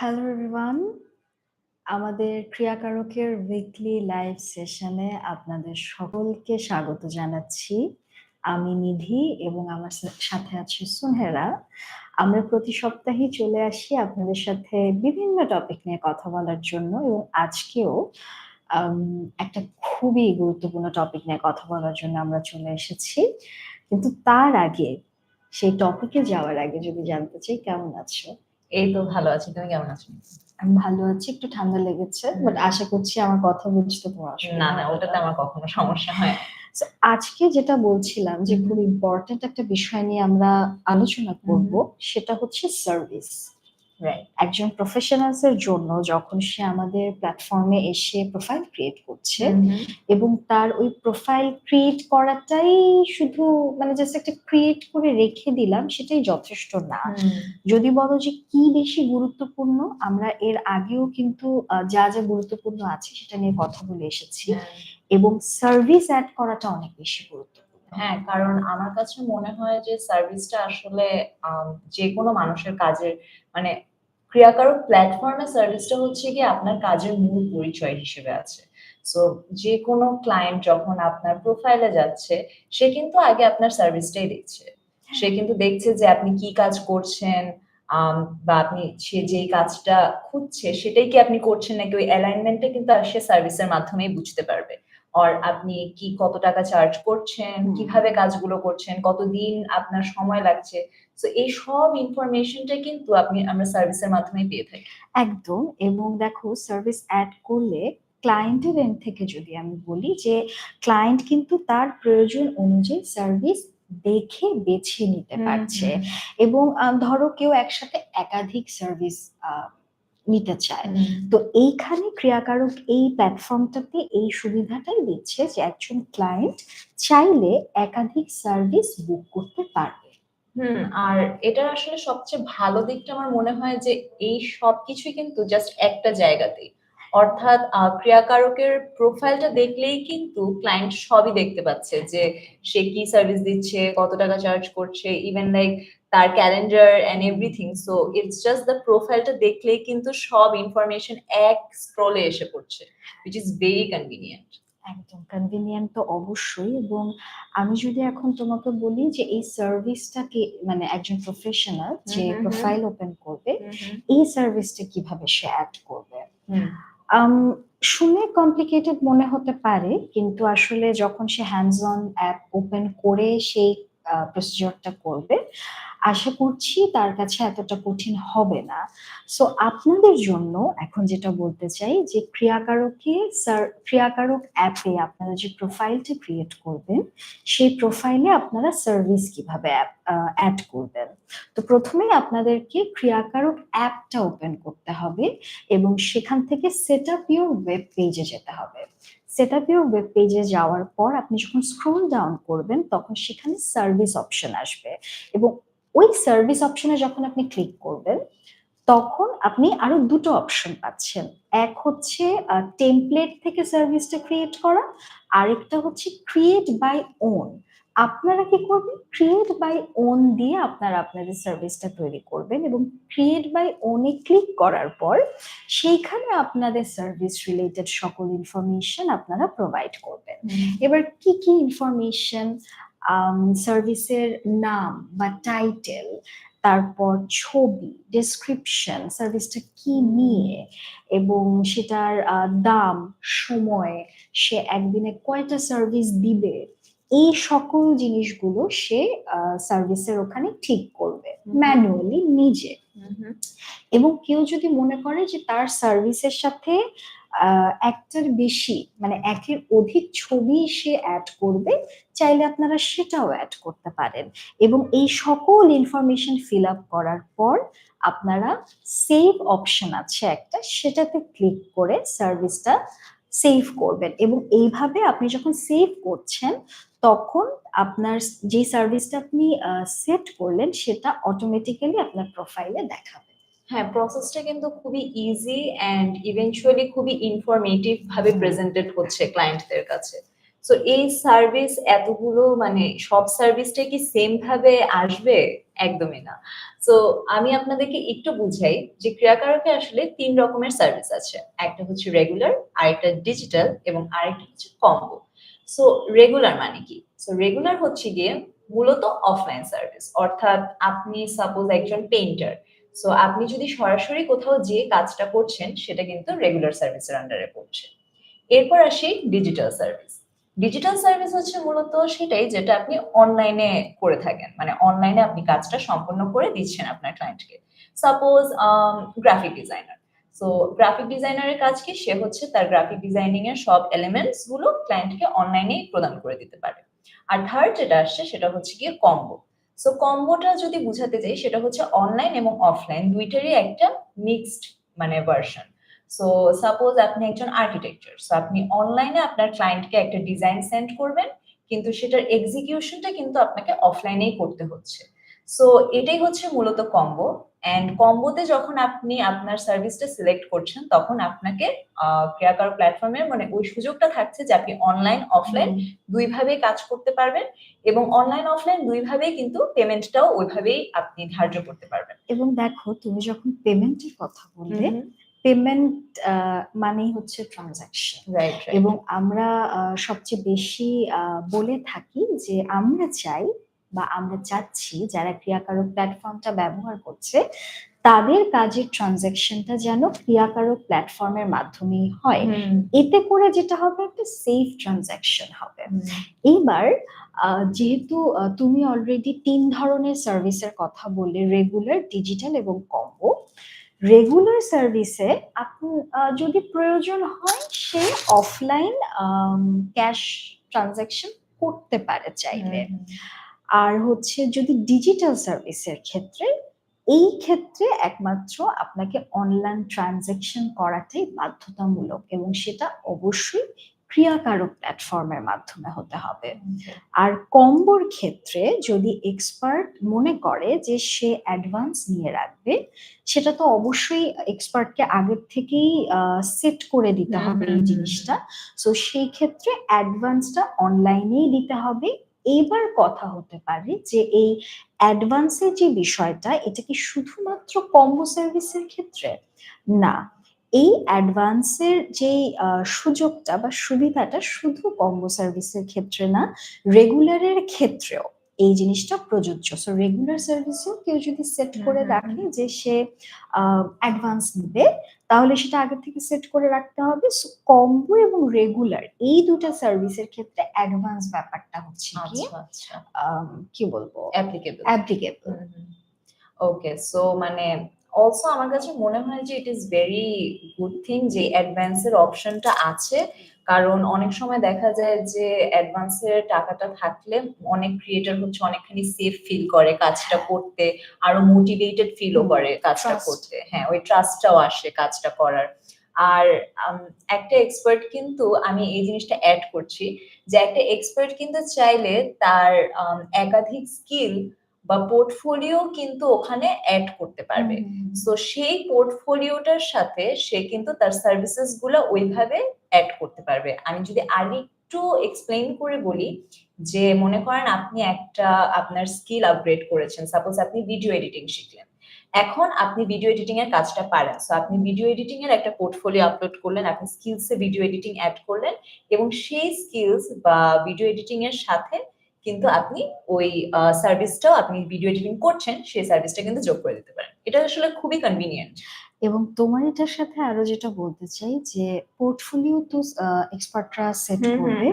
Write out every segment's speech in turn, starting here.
Hello everyone আমাদের ক্রিয়াকারকের weekly live সেশনে আপনাদের সকলকে স্বাগত জানাচ্ছি। আমি নিধি এবং আমার সাথে আছে সুনহেরা। আমরা প্রতি সপ্তাহেই চলে আসি আপনাদের সাথে বিভিন্ন টপিক নিয়ে কথা বলার জন্য এবং আজকেও একটা খুবই গুরুত্বপূর্ণ টপিক নিয়ে কথা বলার জন্য আমরা চলে এসেছি। কিন্তু তার আগে, সেই টপিকে যাওয়ার আগে যদি জানতে চাই, কেমন আছো? এই তো ভালো আছি তুমি কেমন আছো? আমি ভালো আছি একটু ঠান্ডা লেগেছে বাট আশা করছি আমার কথা বুঝতে তোমার আসলে না না ওটাতে আমার কখনো সমস্যা হয়। আজকে যেটা বলছিলাম যে খুব ইম্পর্টেন্ট একটা বিষয় নিয়ে আমরা আলোচনা করব সেটা হচ্ছে সার্ভিস Right. একজন প্রফেশনালস এর জন্য যখন সে আমাদের প্ল্যাটফর্মে এসে প্রোফাইল ক্রিয়েট করছে এবং তার ওই প্রোফাইল ক্রিয়েট করাটাই শুধু মানে জাস্ট একটা ক্রিয়েট করে রেখে দিলাম সেটাই যথেষ্ট না। যদি বলো যে কি বেশি গুরুত্বপূর্ণ আমরা এর আগেও কিন্তু যা যা গুরুত্বপূর্ণ আছে সেটা নিয়ে কথা বলে এসেছি। এবং সার্ভিস অ্যাড করাটা অনেক বেশি গুরুত্বপূর্ণ। হ্যাঁ কারণ আমার কাছে মনে হয় যে সার্ভিসটা আসলে যে কোনো মানুষের কাজের মানে ক্রিয়াকারক প্ল্যাটফর্মে সার্ভিসটা হচ্ছে কি আপনার কাজের মূল পরিচয় হিসেবে আছে। সো যে কোনো ক্লায়েন্ট যখন আপনার প্রোফাইলে যাচ্ছে সে কিন্তু আগে আপনার সার্ভিসটাই দেখছে। সে কিন্তু দেখছে যে আপনি কি কাজ করছেন বা আপনি সে যেই কাজটা খুঁজছে সেটাই কি আপনি করছেন নাকি ওই অ্যালাইনমেন্টটা কিন্তু সে সার্ভিসের মাধ্যমেই বুঝতে পারবে। আর আপনি কি কত টাকা চার্জ করছেন কীভাবে কাজগুলো করছেন কতদিন আপনার সময় লাগছে? তো এই সব ইনফরমেশনটা কিন্তু আপনি আমরা সার্ভিসের মাধ্যমে পেয়ে থাকি। একদম এবং দেখো সার্ভিস অ্যাড করলে ক্লায়েন্টের এন্ড থেকে যদি আমি বলি যে ক্লায়েন্ট কিন্তু তার প্রয়োজন অনুযায়ী সার্ভিস দেখে বেছে নিতে পারছে। এবং ধরো কেউ একসাথে একাধিক সার্ভিস নিতে চায়। তো এইখানে ক্রিয়াকারক এই প্ল্যাটফর্মটাতে এই সুবিধাটাই দিচ্ছে যে একজন ক্লায়েন্ট চাইলে একাধিক সার্ভিস বুক করতে পারবে। হুম আর এটা আসলে সবচেয়ে ভালো দিকটা আমার মনে হয় যে এই সবকিছুই কিন্তু জাস্ট একটা জায়গাতেই। অর্থাৎ ক্রিয়াকারকের প্রোফাইলটা দেখলেই কিন্তু ক্লায়েন্ট সবই দেখতে পাচ্ছে যে সে কি সার্ভিস দিচ্ছে কত টাকা চার্জ করছে ইভেন লাইক তার calendar and everything so it's just the প্রোফাইলটা দেখলেই কিন্তু সব ইনফরমেশন এক স্ক্রলে এসে পড়ছে উইচ ইজ ভেরি কনভিনিয়েন্ট একদম কনভিনিয়েন্ট তো অবশ্যই। এবং আমি যদি এখন তোমাকে বলি যে এই সার্ভিসটাকে মানে একজন প্রফেশনাল যে। প্রোফাইল ওপেন করবে এই সার্ভিসটা কীভাবে সে অ্যাড করবে? শুনে কমপ্লিকেটেড মনে হতে পারে, কিন্তু আসলে যখন সে হ্যান্ডস অন অ্যাপ ওপেন করে সেই প্রসিজিওরটা করবে। আশা করছি তার কাছে এতটা কঠিন হবে না। সো আপনাদের জন্য এখন যেটা বলতে চাই যে, ক্রিয়াকারকে সার- ক্রিয়াকারক অ্যাপে আপনারা যে প্রোফাইলটা ক্রিয়েট করবেন, সেই প্রোফাইলে আপনারা সার্ভিস কীভাবে অ্যাড করবেন। তো প্রথমেই আপনাদেরকে ক্রিয়াকারক অ্যাপটা ওপেন করতে হবে এবং সেখান থেকে সেট আপ ইউর ওয়েব পেজে যেতে হবে। সেট আপ ইউর ওয়েব পেজে যাওয়ার পর আপনি যখন স্ক্রোল ডাউন করবেন, তখন সেখানে সার্ভিস অপশন আসবে এবং ওই সার্ভিস অপশনে যখন আপনি ক্লিক করবেন, তখন আপনি আরও দুটো অপশন পাচ্ছেন। এক হচ্ছে টেমপ্লেট থেকে সার্ভিসটা ক্রিয়েট করা, আরেকটা হচ্ছে ক্রিয়েট বাই ওন আপনারা কি করবেন? ক্রিয়েট বাই ওন দিয়ে আপনারা আপনাদের সার্ভিসটা তৈরি করবেন এবং ক্রিয়েট বাই ওনে ক্লিক করার পর সেইখানে আপনাদের সার্ভিস রিলেটেড সকল ইনফরমেশন আপনারা প্রোভাইড করবেন। এবার কি কি ইনফরমেশন সার্ভিসের নাম বা টাইটেল তারপর ছবি ডেসক্রিপশন সার্ভিসটা কি নিয়ে এবং সেটার দাম সময় সে একদিনে কয়টা সার্ভিস দিবে? এই সকল জিনিসগুলো সে সার্ভিসের ওখানে ঠিক করবে ম্যানুয়ালি নিজে। এবং কেউ যদি মনে করে যে তার সার্ভিসের সাথে একটার বেশি মানে একের অধিক ছবি সে অ্যাড করবে চাইলে আপনারা সেটাও অ্যাড করতে পারেন। এবং এই সকল ইনফরমেশন ফিল আপ করার পর আপনারা সেভ অপশন আছে একটা সেটাতে ক্লিক করে সার্ভিসটা সেভ করবেন। এবং এইভাবে আপনি যখন সেভ করছেন তখন আপনার যে সার্ভিসটা আপনি সেট করলেন, সেটা অটোমেটিক্যালি আপনার প্রোফাইলে দেখাবে। হ্যাঁ প্রসেসটা কিন্তু খুবই ইজি অ্যান্ড ইভেনচুয়ালি খুবই ইনফরমেটিভ ভাবে। প্রেজেন্টেড হচ্ছে ক্লায়েন্টদের কাছে। সো এই সার্ভিস এতগুলো মানে সব সার্ভিসটা কি সেম ভাবে আসবে? একদমই না। সো আমি আপনাদেরকে একটু বুঝাই যে ক্রিয়াকারকে আসলে তিন রকমের সার্ভিস আছে। একটা হচ্ছে রেগুলার আরেকটা ডিজিটাল এবং আরেকটা হচ্ছে কম্বো সো রেগুলার মানে কি? সো রেগুলার হচ্ছে গিয়ে মূলত অফলাইন সার্ভিস অর্থাৎ আপনি সাপোজ একজন পেইন্টার সো আপনি যদি সরাসরি কোথাও যে কাজটা করছেন, সেটা কিন্তু রেগুলার সার্ভিসের আন্ডারে পড়ছে। এরপর আসি ডিজিটাল সার্ভিস ডিজিটাল সার্ভিস হচ্ছে মূলত সেটাই যেটা আপনি অনলাইনে করে থাকেন মানে অনলাইনে আপনি কাজটা সম্পন্ন করে দিচ্ছেন আপনার ক্লায়েন্টকে suppose graphic designer so graphic ডিজাইনারের কাজ কি? সে হচ্ছে তার গ্রাফিক ডিজাইনিং এর সব এলিমেন্টসগুলো ক্লায়েন্টকে অনলাইনেই প্রদান করে দিতে পারে। আর থার্ড যেটা আসছে, সেটা হচ্ছে গিয়ে কম্বো সো কম্বোটা যদি বুঝাতে চাই সেটা হচ্ছে অনলাইন এবং অফলাইন দুইটারই একটা মিক্সড মানে ভার্সন সো সাপোজ আপনি একজন আর্কিটেকচার সো আপনি অনলাইনে আপনার ক্লায়েন্টকে একটা ডিজাইন সেন্ড করবেন, কিন্তু সেটার এক্সিকিউশনটা কিন্তু আপনাকে অফলাইনেই করতে হচ্ছে। সো এটাই হচ্ছে মূলত কম্বো অ্যান্ড কম্বোতে যখন আপনি আপনার সার্ভিসটা সিলেক্ট করছেন তখন আপনাকে ক্রিয়াকার প্ল্যাটফর্মের মানে ওই সুযোগটা থাকছে যে আপনি অনলাইন অফলাইন দুইভাবেই কাজ করতে পারবেন এবং অনলাইন অফলাইন দুইভাবেই কিন্তু পেমেন্টটাও ওইভাবেই আপনি ধার্য করতে পারবেন। এবং দেখো তুমি যখন পেমেন্টের কথা বললে পেমেন্ট মানেই হচ্ছে ট্রানজাকশন এবং আমরা সবচেয়ে বেশি বলে থাকি যে আমরা চাই বা আমরা চাচ্ছি যারা ক্রিয়াকারক প্ল্যাটফর্মটা ব্যবহার করছে তাদের কাজের ট্রানজাকশনটা যেন ক্রিয়াকারক প্ল্যাটফর্মের মাধ্যমেই হয়। এতে করে যেটা হবে একটা সেফ ট্রানজাকশন হবে। এইবার যেহেতু তুমি অলরেডি তিন ধরনের সার্ভিসের কথা বললে রেগুলার ডিজিটাল এবং কম্বো রেগুলার সার্ভিসে আপনি যদি প্রয়োজন হয় সে অফলাইন ক্যাশ ট্রানজাকশন করতে পারে চাইলে। আর হচ্ছে যদি ডিজিটাল সার্ভিসের ক্ষেত্রে এই ক্ষেত্রে একমাত্র আপনাকে অনলাইন ট্রানজাকশন করাটাই বাধ্যতামূলক এবং সেটা অবশ্যই ক্রিয়াকারক প্ল্যাটফর্মের মাধ্যমে হতে হবে। আর কম্বোর ক্ষেত্রে যদি এক্সপার্ট মনে করে যে সে অ্যাডভান্স নিয়ে রাখবে সেটা তো অবশ্যই এক্সপার্টকে আগের থেকেই সেট করে দিতে হবে এই জিনিসটা। সো সেই ক্ষেত্রে অ্যাডভান্সটা অনলাইনেই দিতে হবে। এবার কথা হতে পারে যে এই অ্যাডভান্সের যে বিষয়টা, এটা কি শুধুমাত্র কম্বো সার্ভিসের ক্ষেত্রে? না, এই অ্যাডভান্সের যে সুযোগটা বা সুবিধাটা শুধু কম্বো সার্ভিসের ক্ষেত্রে না রেগুলারের ক্ষেত্রেও। এই জিনিসটা প্রযোজ্য। সো রেগুলার সার্ভিসেও কেউ যদি সেট করে রাখে যে সে অ্যাডভান্স নেবে তাহলে সেটা আগে থেকে সেট করে রাখতে হবে। কম্বো এবং রেগুলার এই দুটা সার্ভিসের ক্ষেত্রে অ্যাডভান্স ব্যাপারটা হচ্ছে কি আচ্ছা আচ্ছা। কি বলব? অ্যাপ্লিকেবল অ্যাপ্লিকেবল ওকে সো মানে অলসো আমার কাছে মনে হয় যে it is very good thing যে অ্যাডভান্সের অপশনটা আছে। কারণ অনেক সময় দেখা যায় যে অ্যাডভান্সের টাকাটা থাকলে অনেক ক্রিয়েটর হচ্ছে অনেকখানি সেফ ফিল করে কাজটা করতে আরও মোটিভেটেড ফিলও করে কাজটা করতে। হ্যাঁ ওই ট্রাস্টটাও আসে কাজটা করার। আর একটা এক্সপার্ট কিন্তু আমি এই জিনিসটা অ্যাড করছি যে একটা এক্সপার্ট কিন্তু চাইলে তার একাধিক স্কিল বা পোর্টফোলিও কিন্তু ওখানে অ্যাড করতে পারবে। তো সেই পোর্টফোলিওটার সাথে সে কিন্তু তার সার্ভিসেসগুলো ওইভাবে অ্যাড করতে পারবে। আমি যদি আরেকটু এক্সপ্লেইন করে বলি যে মনে করেন আপনি একটা আপনার স্কিল আপগ্রেড করেছেন। সাপোজ আপনি ভিডিও এডিটিং শিখলেন। এখন আপনি ভিডিও এডিটিং এর কাজটা পারেন। সো আপনি ভিডিও এডিটিং এর একটা পোর্টফোলিও আপলোড করলেন আপনি স্কিলসে ভিডিও এডিটিং অ্যাড করলেন এবং সেই স্কিলস বা ভিডিও এডিটিং এর সাথে কিন্তু আপনি ওই সার্ভিসটাও আপনি ভিডিও এডিটিং করছেন সেই সার্ভিসটা কিন্তু যোগ করে দিতে পারেন। এটা আসলে খুবই কনভিনিয়েন্ট এবং তোমার এটার সাথে আরও যেটা বলতে চাই যে পোর্টফোলিও তো এক্সপার্টরা সেট করবে।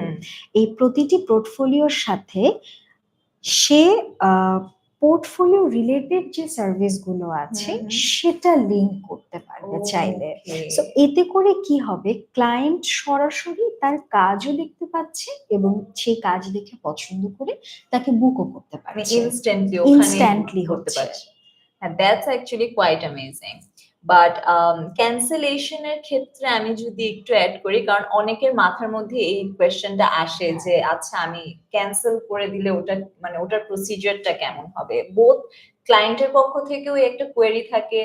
এই প্রতিটি পোর্টফোলিওর সাথে সে পোর্টফোলিও রিলেটেড যে সার্ভিসগুলো আছে। সেটা লিঙ্ক করতে পারবে চাইলে। সো এতে করে কি হবে? ক্লায়েন্ট সরাসরি তার কাজও দেখতে পাচ্ছে এবং সেই কাজ দেখে পছন্দ করে তাকে বুকও করতে পারবে পারছে। ইনস্ট্যান্টলি হতে পারছে। হ্যাঁ that's actually quite amazing but ক্যান্সেলেশনের ক্ষেত্রে আমি যদি একটু অ্যাড করি, কারণ অনেকের মাথার মধ্যে এই কোয়েশ্চেনটা আসে যে আচ্ছা আমি ক্যান্সেল করে দিলে ওটা মানে ওটার প্রসিজারটা কেমন হবে? বোথ ক্লায়েন্টের পক্ষ থেকেও একটা কোয়েরি থাকে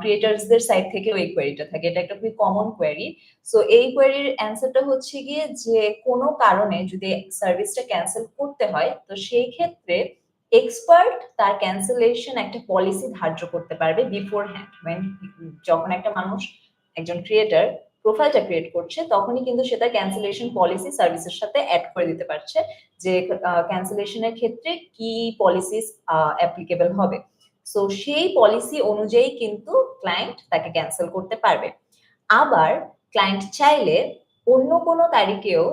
ক্রিয়েটার্সদের সাইড থেকেও এই কোয়েরিটা থাকে। এটা একটা খুবই কমন কোয়েরি সো এই কোয়েরির অ্যান্সারটা হচ্ছে গিয়ে যে, কোনো কারণে যদি সার্ভিসটা ক্যান্সেল করতে হয়, তো সেই ক্ষেত্রে এক্সপার্ট তার ক্যান্সেলেশন একটা পলিসি ধার্য করতে পারবে বিফোর হ্যান্ড যখন একটা মানুষ, একজন ক্রিয়েটার প্রোফাইলটা ক্রিয়েট করছে, তখনই কিন্তু সেটা ক্যান্সেলেশন পলিসি সার্ভিসের সাথে অ্যাড করে দিতে পারছে যে ক্যান্সেলেশনের ক্ষেত্রে কি পলিসিস অ্যাপ্লিকেবল হবে। সো সেই পলিসি অনুযায়ী কিন্তু ক্লায়েন্ট তাকে ক্যান্সেল করতে পারবে। আবার ক্লায়েন্ট চাইলে অন্য কোনো তারিখেও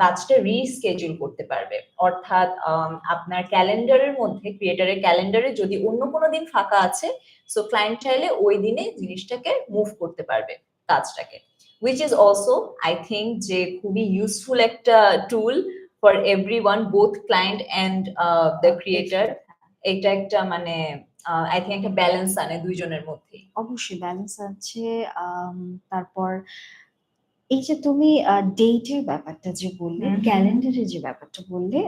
কাজটা রিস্কেডিউল করতে পারবে। অর্থাৎ আপনার ক্যালেন্ডারের মধ্যে ক্রিয়েটারের ক্যালেন্ডারে যদি অন্য কোনো দিন ফাঁকা আছে সো ক্লায়েন্ট চাইলে ওই দিনে জিনিসটাকে মুভ করতে পারবে কাজটাকে। Which is also I think যে খুবই ইউজফুল একটা tool for every one both client and the creator এটা একটা মানে আই থিঙ্ক একটা ব্যালেন্স আনে দুইজনের মধ্যেই। অবশ্যই ব্যালেন্স আছে তারপর এই যে তুমি ডেটের ব্যাপারটা যে বললে। ক্যালেন্ডারের যে ব্যাপারটা বললে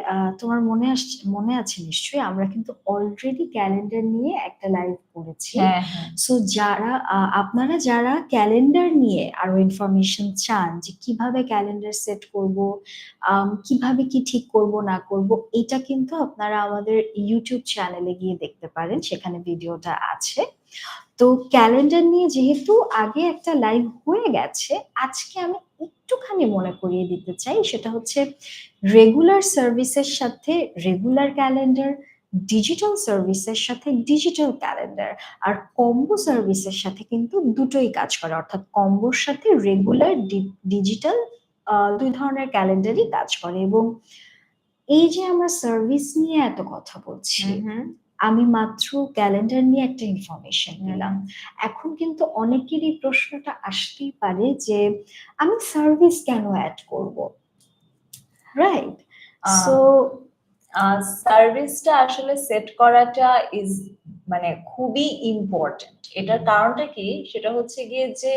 তোমার মনে আসছে মনে আছে নিশ্চয়ই আমরা কিন্তু অলরেডি ক্যালেন্ডার নিয়ে একটা লাইভ করেছি। হ্যাঁ হ্যাঁ। সো যারা আপনারা যারা ক্যালেন্ডার নিয়ে আরও ইনফরমেশন চান যে কীভাবে ক্যালেন্ডার সেট করব কীভাবে কি ঠিক করব না করব এটা কিন্তু আপনারা আমাদের ইউটিউব চ্যানেলে গিয়ে দেখতে পারেন সেখানে ভিডিওটা আছে। তো ক্যালেন্ডার নিয়ে যেহেতু আগে একটা লাইভ হয়ে গেছে, আজকে আমি একটুখানি মনে করিয়ে দিতে চাই। সেটা হচ্ছে রেগুলার সার্ভিসের সাথে রেগুলার ক্যালেন্ডার ডিজিটাল সার্ভিসের সাথে ডিজিটাল ক্যালেন্ডার আর কম্বো সার্ভিসের সাথে কিন্তু দুটোই কাজ করে। অর্থাৎ কম্বোর সাথে রেগুলার ডিজিটাল দুই ধরনের ক্যালেন্ডারই কাজ করে এবং এই যে আমরা সার্ভিস নিয়ে এত কথা বলছি আমি মাত্র ক্যালেন্ডার নিয়ে একটা ইনফরমেশন নিলাম। এখন কিন্তু অনেকেরই প্রশ্নটা আসতেই পারে যে আমি সার্ভিস কেন অ্যাড করব? রাইট সো সার্ভিসটা আসলে সেট করাটা ইজ মানে খুবই ইম্পর্টেন্ট এটার কারণটা কি? সেটা হচ্ছে গিয়ে যে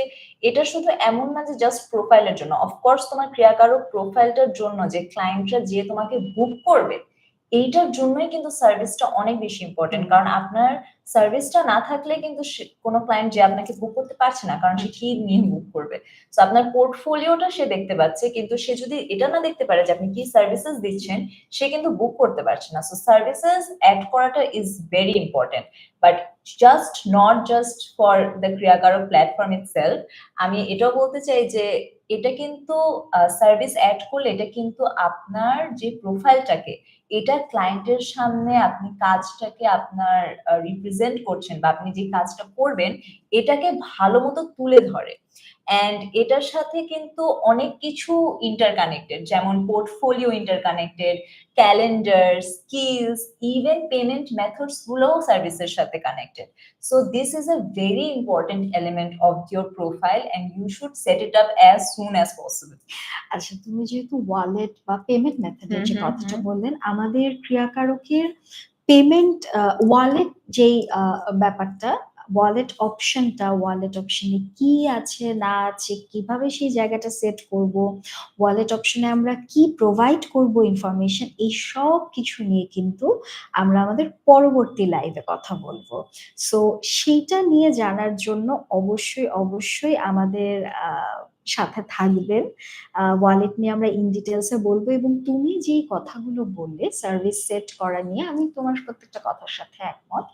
এটা শুধু এমন না যে জাস্ট প্রোফাইলের জন্য। অফকোর্স তোমার ক্রিয়াকারক প্রোফাইলটার জন্য যে ক্লায়েন্টরা যে তোমাকে বুক করবে এইটার জন্যই কিন্তু সার্ভিসটা অনেক বেশি ইম্পর্টেন্ট কারণ আপনার সার্ভিসটা না থাকলে কিন্তু কোনো ক্লায়েন্ট যে আপনাকে বুক করতে পারছে না কারণ সে কি নিয়ে বুক করবে? তো আপনার পোর্টফোলিওটা সে দেখতে পাচ্ছে কিন্তু সে যদি এটা না দেখতে পারে যে আপনি কি সার্ভিসেস দিচ্ছেন সে কিন্তু বুক করতে পারছে না। সো সার্ভিসেস অ্যাড করাটা is very important but just not just for the Kriyakarak platform itself আমি এটাও বলতে চাই যে এটা কিন্তু সার্ভিস অ্যাড করলে এটা কিন্তু আপনার যে প্রোফাইলটাকে এটা ক্লায়েন্টের সামনে আপনি কাজটাকে আপনার রিপ্রেজেন্ট করছেন বা আপনি যে কাজটা করবেন, এটাকে ভালো মতো তুলে ধরে। অ্যান্ড এটার সাথে কিন্তু অনেক কিছু ইন্টারকানেক্টেড যেমন portfolio interconnected calendar skills even payment methods গুলোও সার্ভিসের সাথে connected so this is a very important element of your profile and you should set it up as soon as possible আচ্ছা তুমি যেহেতু ওয়ালেট বা পেমেন্ট মেথডের যে কথাটা বললেন আমাদের ক্রিয়াকারকের পেমেন্ট ওয়ালেট যেই ব্যাপারটা ওয়ালেট অপশনটা ওয়ালেট অপশনে কি আছে, না আছে, কীভাবে সেই জায়গাটা সেট করব ওয়ালেট অপশনে আমরা কি প্রোভাইড করব ইনফরমেশন এই সব কিছু নিয়ে কিন্তু আমরা আমাদের পরবর্তী লাইভে কথা বলব। সো সেইটা নিয়ে জানার জন্য অবশ্যই অবশ্যই আমাদের সাথে থাকবেন। ওয়ালেট নিয়ে আমরা ইন ডিটেলসে বলব এবং তুমি যেই কথাগুলো বললে সার্ভিস সেট করা নিয়ে আমি তোমার প্রত্যেকটা কথার সাথে একমত।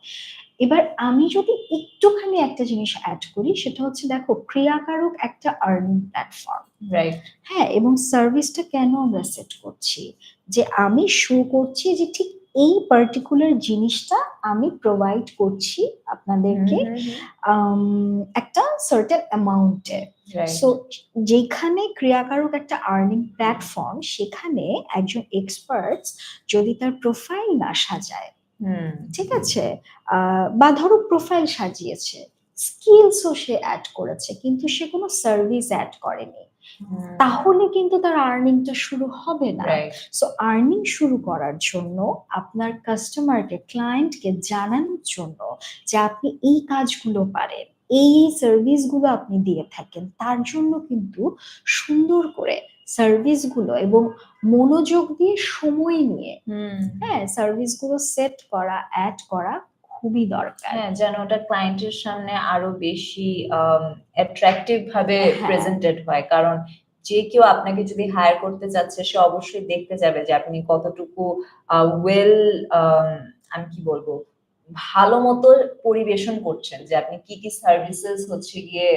এবার আমি যদি একটুখানি একটা জিনিস অ্যাড করি সেটা হচ্ছে দেখো ক্রিয়াকারক একটা আর্নিং প্ল্যাটফর্ম রাইট হ্যাঁ এবং সার্ভিসটা কেন আমরা সেট করছি? যে আমি শো করছি যে ঠিক এই পার্টিকুলার জিনিসটা আমি প্রোভাইড করছি আপনাদেরকে একটা সার্টেন অ্যামাউন্টে সো যেখানে ক্রিয়াকারক একটা আর্নিং প্ল্যাটফর্ম সেখানে একজন এক্সপার্টস যদি তার প্রোফাইল না সাজায় ঠিক আছে। বা ধরো প্রোফাইল সাজিয়েছে। স্কিলসও সে অ্যাড করেছে কিন্তু সে কোনো সার্ভিস অ্যাড করেনি। তাহলে কিন্তু তার আর্নিংটা শুরু হবে না। সো আর্নিং শুরু করার জন্য আপনার কাস্টমারকে ক্লায়েন্টকে জানানোর জন্য যে আপনি এই কাজগুলো পারেন এই এই সার্ভিসগুলো আপনি দিয়ে থাকেন তার জন্য কিন্তু সুন্দর করে সার্ভিসগুলো এবং মনোযোগ দিয়ে সময় নিয়ে হ্যাঁ সার্ভিসগুলো সেট করা অ্যাড করা খুবই দরকার। হ্যাঁ, যেন ওটা ক্লায়েন্টের সামনে আরও বেশি অ্যাট্রাকটিভ ভাবে হ্যাঁ। প্রেজেন্টেড হয়। কারণ যে কেউ আপনাকে যদি হায়ার করতে চাচ্ছে সে অবশ্যই দেখতে যাবে যে আপনি কতটুকু ওয়েল আম কি বলব? ভালো মতো পরিবেশন করছেন যে আপনি কি, কি সার্ভিসেস হচ্ছে গিয়ে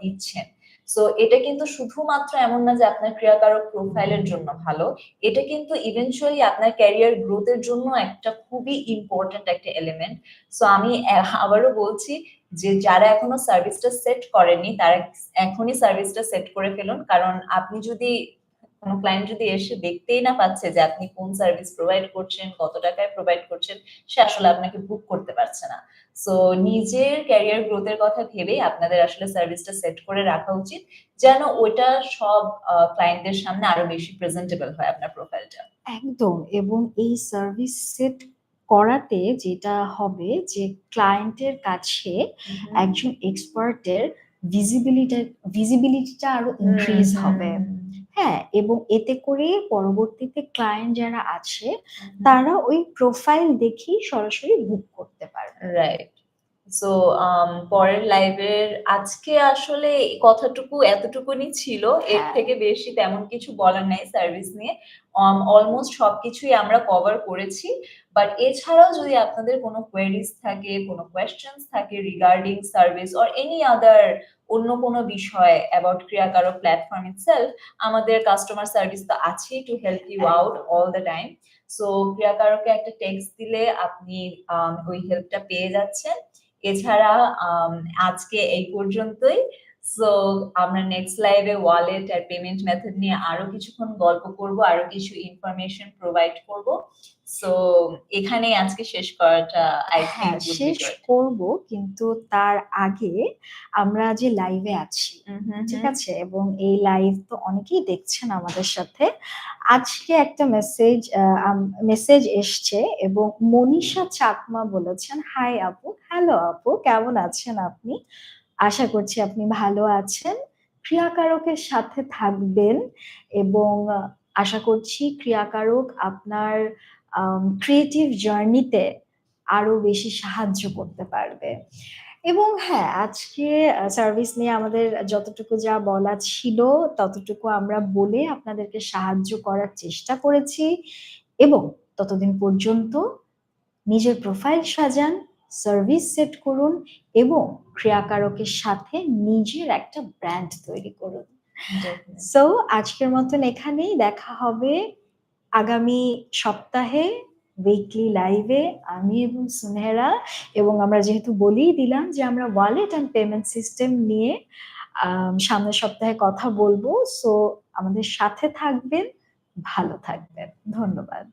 দিচ্ছেন। সো এটা কিন্তু শুধুমাত্র এমন না যে আপনার ক্রিয়াকারক প্রোফাইলের জন্য ভালো। এটা কিন্তু ইভেনচুয়ালি আপনার ক্যারিয়ার গ্রোথ এর জন্য একটা খুবই ইম্পর্টেন্ট একটা এলিমেন্ট। সো আমি আবারও বলছি যে যারা এখনও সার্ভিসটা সেট করেনি তারা এখনই সার্ভিসটা সেট করে ফেলুন। কারণ আপনি যদি কোন ক্লায়েন্ট যদি এসে দেখতেই না পাচ্ছে যে আপনি কোন সার্ভিস প্রোভাইড করছেন, কত টাকায় প্রোভাইড করছেন, সে আসলে আপনাকে বুক করতে পারছে না। সো নিজের ক্যারিয়ার গ্রোথ এর কথা ভেবেই আপনাদের আসলে সার্ভিসটা সেট করে রাখা উচিত। যেন ওইটা সব ক্লায়েন্টদের সামনে আরও বেশি প্রেজেন্টেবল হয় আপনার প্রোফাইলটা। একদম এবং এই সার্ভিস সেট করাতে যেটা হবে যে ক্লায়েন্টের কাছে। একজন এক্সপার্টের ভিজিবিলিটা ভিজিবিলিটিটা আরও ইনক্রিজ হবে। হ্যাঁ? এবং এতে করে পরবর্তীতে ক্লায়েন্ট যারা আছে তারা ওই প্রোফাইল দেখেই সরাসরি বুক করতে পারবে। রাইট। সো আম পরের লাইভের আজকে আসলে কথাটুকু এতটুকুনি ছিল। এর হ্যাঁ। থেকে বেশি তেমন কিছু বলার নাই সার্ভিস নিয়ে। অলমোস্ট সবকিছুই আমরা কভার করেছি। বাট এছাড়াও যদি আপনাদের কোনো কোয়েরিজ থাকে, কোনো কোয়েশ্চেনস থাকে regarding service or any other অন্য কোনো বিষয় অ্যাবাউট ক্রিয়াকারক প্ল্যাটফর্ম ইটসেলফ আমাদের কাস্টমার সার্ভিস তো আছেই to help you out all the time. So ক্রিয়াকারকে একটা টেক্সট দিলে আপনি আম ওই হেল্পটা পেয়ে যাচ্ছেন। এছাড়া আজকে এই পর্যন্তই। সো আমরা নেক্সট লাইভে ওয়ালেট আর পেমেন্ট মেথড নিয়ে আরও কিছুক্ষণ গল্প করব, আরও কিছু ইনফরমেশন প্রোভাইড করব। সো এখানেই আজকে শেষ করাটা আই হ্যাঁ, থিংক শেষ গুড। করব কিন্তু তার আগে আমরা যে লাইভে আছি, ঠিক আছে? এবং এই লাইভ তো অনেকেই দেখছেন আমাদের সাথে। আজকে একটা মেসেজ মেসেজ এসছে এবং মনীষা চাকমা বলেছেন, "হাই আপু, হ্যালো আপু, কেমন আছেন আপনি? আশা করছি আপনি ভালো আছেন। ক্রিয়াকারকের সাথে থাকবেন এবং আশা করছি ক্রিয়াকারক আপনার ক্রিয়েটিভ জার্নিতে আরও বেশি সাহায্য করতে পারবে।" এবং হ্যাঁ, আজকে সার্ভিস নিয়ে আমাদের যতটুকু যা বলা ছিল ততটুকু আমরা বলে আপনাদেরকে সাহায্য করার চেষ্টা করেছি এবং ততদিন পর্যন্ত নিজের প্রোফাইল সাজান, সার্ভিস সেট করুন এবং ক্রিয়াকারকের সাথে নিজের একটা ব্র্যান্ড তৈরি করুন। সো আজকের মতন এখানেই দেখা হবে আগামী সপ্তাহে উইকলি লাইভে আমি এবং সুনেহরা এবং আমরা যেহেতু বলেই দিলাম যে আমরা ওয়ালেট অ্যান্ড পেমেন্ট সিস্টেম নিয়ে সামনের সপ্তাহে কথা বলব সো আমাদের সাথে থাকবেন, ভালো থাকবেন। ধন্যবাদ।